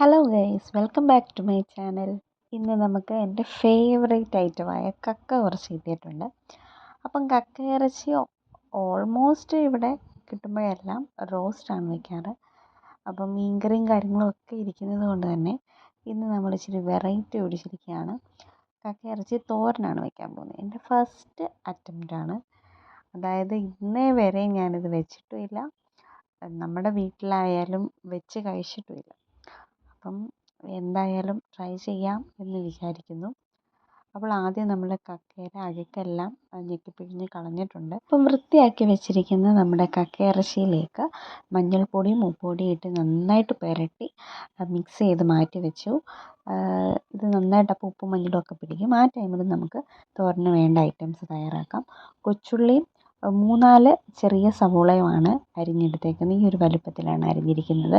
Hello guys welcome back to my channel ഇന്ന് നമുക്ക് എന്റെ ഫേവറേറ്റ് ഐറ്റമായ കക്ക കുറച്ച് കിട്ടിയിട്ടുണ്ട്. അപ്പം കക്ക ഇറച്ചി ഓൾമോസ്റ്റ് ഇവിടെ കിട്ടുമ്പോഴെല്ലാം റോസ്റ്റാണ് വയ്ക്കാറ് അപ്പം മീൻകറിയും കാര്യങ്ങളും ഒക്കെ ഇരിക്കുന്നത് കൊണ്ട് തന്നെ ഇന്ന് നമ്മൾ ഇച്ചിരി വെറൈറ്റി പിടിച്ചിരിക്കുകയാണ്. കക്ക ഇറച്ചി തോരനാണ് വയ്ക്കാൻ പോകുന്നത്. എന്റെ ഫസ്റ്റ് അറ്റംപ്റ്റാണ് അതായത് ഇന്നേ വരെ ഞാനിത് വെച്ചിട്ടുമില്ല നമ്മുടെ വീട്ടിലായാലും വെച്ച് കഴിച്ചിട്ടുമില്ല അപ്പം എന്തായാലും ട്രൈ ചെയ്യാം എന്ന് വിചാരിക്കുന്നു. അപ്പോൾ ആദ്യം നമ്മൾ കക്കയുടെ അഴുക്കെല്ലാം ഞെക്കിപ്പിഴിഞ്ഞ് കളഞ്ഞിട്ടുണ്ട്. അപ്പം വൃത്തിയാക്കി വെച്ചിരിക്കുന്ന നമ്മുടെ കക്കയിറച്ചിയിലേക്ക് മഞ്ഞൾപ്പൊടിയും ഉപ്പുപൊടിയും ഇട്ട് നന്നായിട്ട് പുരട്ടി മിക്സ് ചെയ്ത് മാറ്റി വെച്ചു. ഇത് നന്നായിട്ട് അപ്പോൾ ഉപ്പും മഞ്ഞളും ഒക്കെ പിടിക്കും. ആ ടൈമിൽ നമുക്ക് തോരന് വേണ്ട ഐറ്റംസ് തയ്യാറാക്കാം. കൊച്ചുള്ളിയും മൂന്നാൽ ചെറിയ സവോളയുമാണ് അരിഞ്ഞെടുത്തേക്കുന്നത്. ഈ ഒരു വലുപ്പത്തിലാണ് അരിഞ്ഞിരിക്കുന്നത്.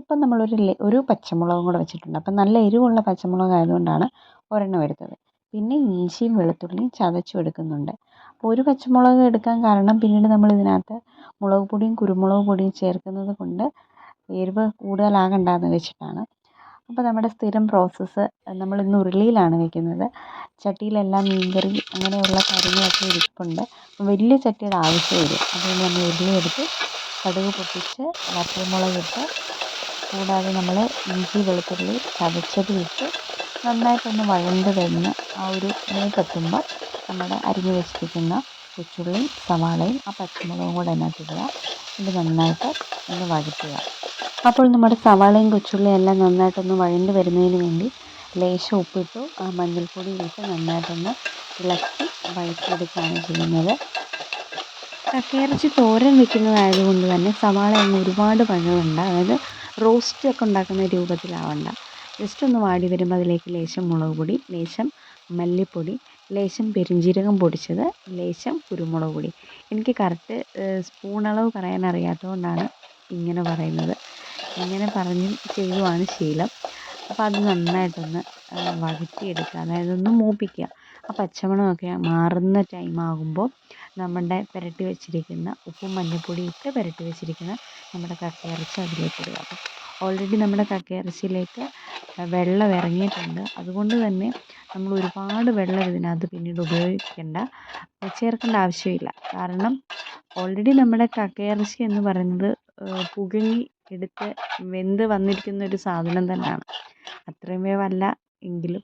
ഒപ്പം നമ്മളൊരു ഒരു പച്ചമുളകും കൂടെ വെച്ചിട്ടുണ്ട്. അപ്പം നല്ല എരിവുള്ള പച്ചമുളക് ആയതുകൊണ്ടാണ് ഒരെണ്ണം എടുത്തത്. പിന്നെ ഇഞ്ചിയും വെളുത്തുള്ളിയും ചതച്ചും എടുക്കുന്നുണ്ട്. അപ്പോൾ ഒരു പച്ചമുളക് എടുക്കാൻ കാരണം പിന്നീട് നമ്മൾ ഇതിനകത്ത് മുളക് പൊടിയും കുരുമുളക് പൊടിയും ചേർക്കുന്നത് കൊണ്ട് എരിവ് കൂടുതലാകണ്ടെന്ന് വെച്ചിട്ടാണ്. അപ്പോൾ നമ്മുടെ സ്ഥിരം പ്രോസസ്സ് നമ്മൾ ഇന്ന് ഉരുളിയിലാണ് വെക്കുന്നത്. ചട്ടിയിലെല്ലാം മീൻകറി അങ്ങനെയുള്ള കാര്യങ്ങളൊക്കെ ഇരിപ്പുണ്ട്. വലിയ ചട്ടിയുടെ ആവശ്യം വരും അതുകൊണ്ട് നമ്മൾ ഉരുളി എടുത്ത് കടുക് പൊട്ടിച്ച് വറ്റൽമുളകിട്ട് കൂടാതെ നമ്മൾ ഇഞ്ചി വെളുത്തുള്ളി ചതച്ചത് ഇട്ട് നന്നായിട്ടൊന്ന് വഴണ്ട് വരുന്ന ആ ഒരു മൂപ്പെത്തുമ്പോൾ നമ്മുടെ അരിഞ്ഞു വെച്ചിരിക്കുന്ന കൊച്ചുള്ളിയും സവാളയും ആ പച്ചമുളകും കൂടെ അതിനകത്തിടുക ഇത് നന്നായിട്ട് ഒന്ന് വഴറ്റുക. അപ്പോൾ നമ്മുടെ സവാളയും കൊച്ചുള്ളിയും എല്ലാം നന്നായിട്ടൊന്ന് വഴണ്ട് വരുന്നതിന് വേണ്ടി ലേശം ഉപ്പിട്ടു. മഞ്ഞൾപ്പൊടി ഇട്ട് നന്നായിട്ടൊന്ന് ഇളക്കി വഴറ്റിയെടുക്കുകയാണ് ചെയ്യുന്നത്. കക്കയിറച്ചി തോരൻ വെക്കുന്നതായത് കൊണ്ട് തന്നെ സവാള അങ്ങ് ഒരുപാട് പഴമുണ്ട്. അതായത് റോസ്റ്റ് ഒക്കെ ഉണ്ടാക്കുന്ന രൂപത്തിലാവണ്ട. ജസ്റ്റ് ഒന്ന് വാടി വരുമ്പോൾ അതിലേക്ക് ലേശം മുളക് പൊടി ലേശം മല്ലിപ്പൊടി ലേശം പെരുംജീരകം പൊടിച്ചത് ലേശം കുരുമുളക് പൊടി. എനിക്ക് കറക്റ്റ് സ്പൂൺ അളവ് പറയാൻ അറിയാത്തതുകൊണ്ടാണ് ഇങ്ങനെ പറയുന്നത്. ഇങ്ങനെ പറഞ്ഞ് ചെയ്യുവാണ് ശീലം. അപ്പോൾ അത് നന്നായിട്ടൊന്ന് വഴറ്റിയെടുക്കുക അതായത് ഒന്ന് മൂപ്പിക്കുക. ആ പച്ചമണമൊക്കെ മാറുന്ന ടൈം ആകുമ്പോൾ നമ്മുടെ പുരട്ടി വെച്ചിരിക്കുന്ന ഉപ്പും മഞ്ഞൾപ്പൊടിയും ഇട്ട് പുരട്ടി വെച്ചിരിക്കുന്ന നമ്മുടെ കക്കയിറച്ചി അതിലേക്ക് ഇടുക. അപ്പം ഓൾറെഡി നമ്മുടെ കക്കയിറച്ചിയിലേക്ക് വെള്ളം ഇറങ്ങിയിട്ടുണ്ട്. അതുകൊണ്ട് തന്നെ നമ്മൾ ഒരുപാട് വെള്ളം ഇതിനകത്ത് പിന്നീട് ഉപയോഗിക്കേണ്ട ചേർക്കേണ്ട ആവശ്യമില്ല. കാരണം ഓൾറെഡി നമ്മുടെ കക്കയിറച്ചി എന്ന് പറയുന്നത് പുഴുങ്ങി എടുത്ത് വെന്ത് വന്നിരിക്കുന്ന ഒരു സാധനം തന്നെയാണ്. അത്രയും വല്ല എങ്കിലും.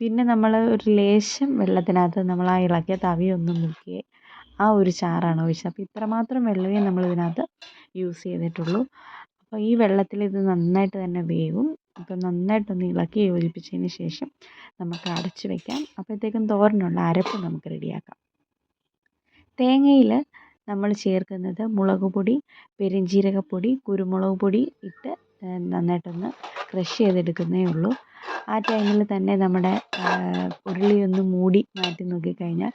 പിന്നെ നമ്മൾ ഒരു ലേശം വെള്ളത്തിനകത്ത് നമ്മൾ ആ ഇളക്കിയ തവി ഒന്ന് മുക്കി ആ ഒരു ചാറാണ് ഒഴിച്ചത്. അപ്പോൾ ഇത്രമാത്രം വെള്ളമേ നമ്മൾ ഇതിനകത്ത് യൂസ് ചെയ്തിട്ടുള്ളൂ. അപ്പോൾ ഈ വെള്ളത്തിൽ ഇത് നന്നായിട്ട് തന്നെ വേവും. അപ്പോൾ നന്നായിട്ടൊന്ന് ഇളക്കി യോജിപ്പിച്ചതിന് ശേഷം നമുക്ക് അടച്ച് വെക്കാം. അപ്പോഴത്തേക്കും തോരനുള്ള അരപ്പ് നമുക്ക് റെഡിയാക്കാം. തേങ്ങയിൽ നമ്മൾ ചേർക്കുന്നത് മുളക് പൊടി പെരുംജീരകപ്പൊടി കുരുമുളക് പൊടി ഇട്ട് നന്നായിട്ടൊന്ന് ക്രഷ് ചെയ്തെടുക്കുന്നേ ഉള്ളൂ. ആ ടൈമിൽ തന്നെ നമ്മുടെ ഉരുളി ഒന്ന് മൂടി മാറ്റി നോക്കിക്കഴിഞ്ഞാൽ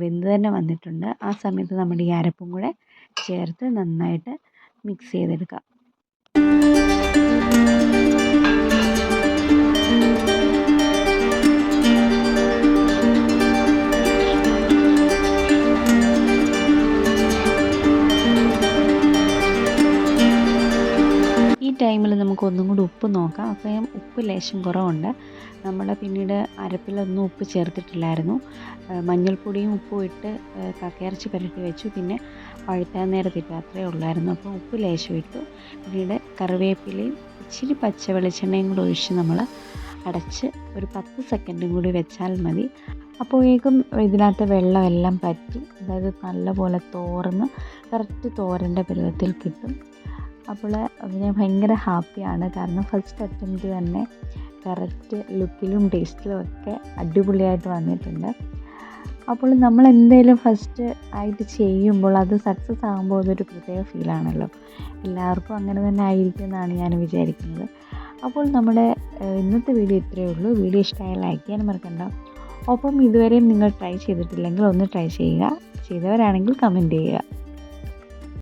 വെന്ത് തന്നെ വന്നിട്ടുണ്ട്. ആ സമയത്ത് നമ്മുടെ ഈ അരപ്പും കൂടെ ചേർത്ത് നന്നായിട്ട് മിക്സ് ചെയ്തെടുക്കാം. ടൈമിൽ നമുക്ക് ഒന്നും കൂടി ഉപ്പ് നോക്കാം. അപ്പം ഉപ്പ് ലേശം കുറവുണ്ട്. നമ്മൾ പിന്നീട് അരപ്പിലൊന്നും ഉപ്പ് ചേർത്തിട്ടില്ലായിരുന്നു. മഞ്ഞൾപ്പൊടിയും ഉപ്പും ഇട്ട് കക്കയിറച്ചി പുരട്ടി വെച്ചു. പിന്നെ പഴുത്താൻ നേരത്തിട്ട് അത്രയേ ഉള്ളായിരുന്നു. അപ്പോൾ ഉപ്പ് ലേശം ഇട്ടു. പിന്നീട് കറിവേപ്പിലയും ഇച്ചിരി പച്ച വെളിച്ചെണ്ണയും കൂടി ഒഴിച്ച് നമ്മൾ അടച്ച് ഒരു പത്ത് സെക്കൻഡും കൂടി വെച്ചാൽ മതി. അപ്പോഴേക്കും ഇതിനകത്ത് വെള്ളമെല്ലാം പറ്റി. അതായത് നല്ലപോലെ തോർന്ന് കറക്റ്റ് തോരന്റെ പരുവത്തിൽ കിട്ടും. അപ്പോൾ ഞാൻ ഭയങ്കര ഹാപ്പിയാണ്. കാരണം ഫസ്റ്റ് അറ്റംപ്റ്റ് തന്നെ കറക്റ്റ് ലുക്കിലും ടേസ്റ്റിലും ഒക്കെ അടിപൊളിയായിട്ട് വന്നിട്ടുണ്ട്. അപ്പോൾ നമ്മൾ എന്തെങ്കിലും ഫസ്റ്റ് ആയിട്ട് ചെയ്യുമ്പോൾ അത് സക്സസ് ആകുമ്പോൾ അതൊരു പ്രത്യേക ഫീലാണല്ലോ എല്ലാവർക്കും അങ്ങനെ തന്നെ ആയിരിക്കും എന്നാണ് ഞാൻ വിചാരിക്കുന്നത്. അപ്പോൾ നമ്മുടെ ഇന്നത്തെ വീഡിയോ ഇത്രയേ ഉള്ളൂ. വീഡിയോ ഇഷ്ടമായ ലൈക്ക് ചെയ്യാൻ മറക്കണ്ട. ഒപ്പം ഇതുവരെയും നിങ്ങൾ ട്രൈ ചെയ്തിട്ടില്ലെങ്കിൽ ഒന്ന് ട്രൈ ചെയ്യുക. ചെയ്തവരാണെങ്കിൽ കമന്റ് ചെയ്യുക.